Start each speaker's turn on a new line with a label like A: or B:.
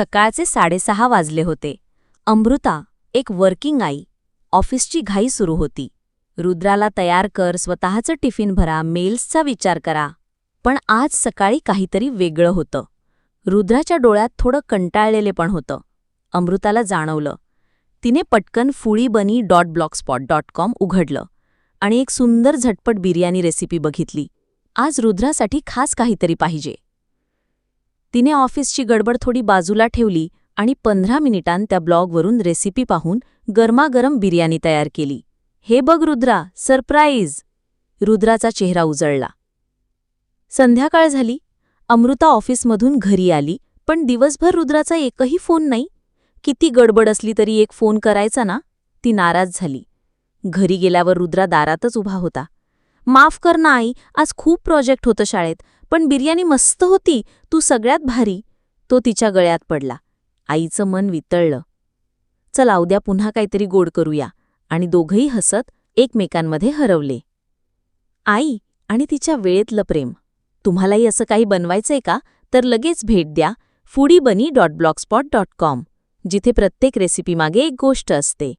A: सकाळचे साडेसहा वाजले होते. अमृता एक वर्किंग आई ऑफिसची घाई सुरू होती. रुद्राला तयार कर स्वतःचं टिफिन भरा मेल्सचा विचार करा. पण आज सकाळी काहीतरी वेगळं होतं. रुद्राच्या डोळ्यात थोडं कंटाळलेले पण होतं. अमृताला जाणवलं. तिने पटकन फुळी बनी डॉट ब्लॉकस्पॉट डॉट कॉम उघडलं आणि एक सुंदर झटपट बिर्याणी रेसिपी बघितली. आज रुद्रासाठी खास काहीतरी पाहिजे. तिने ऑफिसची गडबड थोडी बाजूला ठेवली आणि पंधरा मिनिटांत त्या ब्लॉगवरून रेसिपी पाहून गरमागरम बिर्याणी तयार केली. हे बघ रुद्रा सरप्राईज! रुद्राचा चेहरा उजळला. संध्याकाळ झाली. अमृता ऑफिसमधून घरी आली पण दिवसभर रुद्राचा एकही फोन नाही. किती गडबड असली तरी एक फोन करायचा ना? ती नाराज झाली. घरी गेल्यावर रुद्रा दारातच उभा होता. माफ कर ना आई आज खूप प्रोजेक्ट होतं शाळेत. पण बिर्याणी मस्त होती तू सगळ्यात भारी. तो तिच्या गळ्यात पडला. आईचं मन वितळलं. चला उद्या पुन्हा काहीतरी गोड करूया. आणि दोघंही हसत एकमेकांमध्ये हरवले. आई आणि तिच्या वेळेतलं प्रेम. तुम्हालाही असं काही बनवायचंय का? तर लगेच भेट द्या. फूडी बनी डॉट ब्लॉगस्पॉट डॉट कॉम जिथे प्रत्येक रेसिपीमागे एक गोष्ट असते.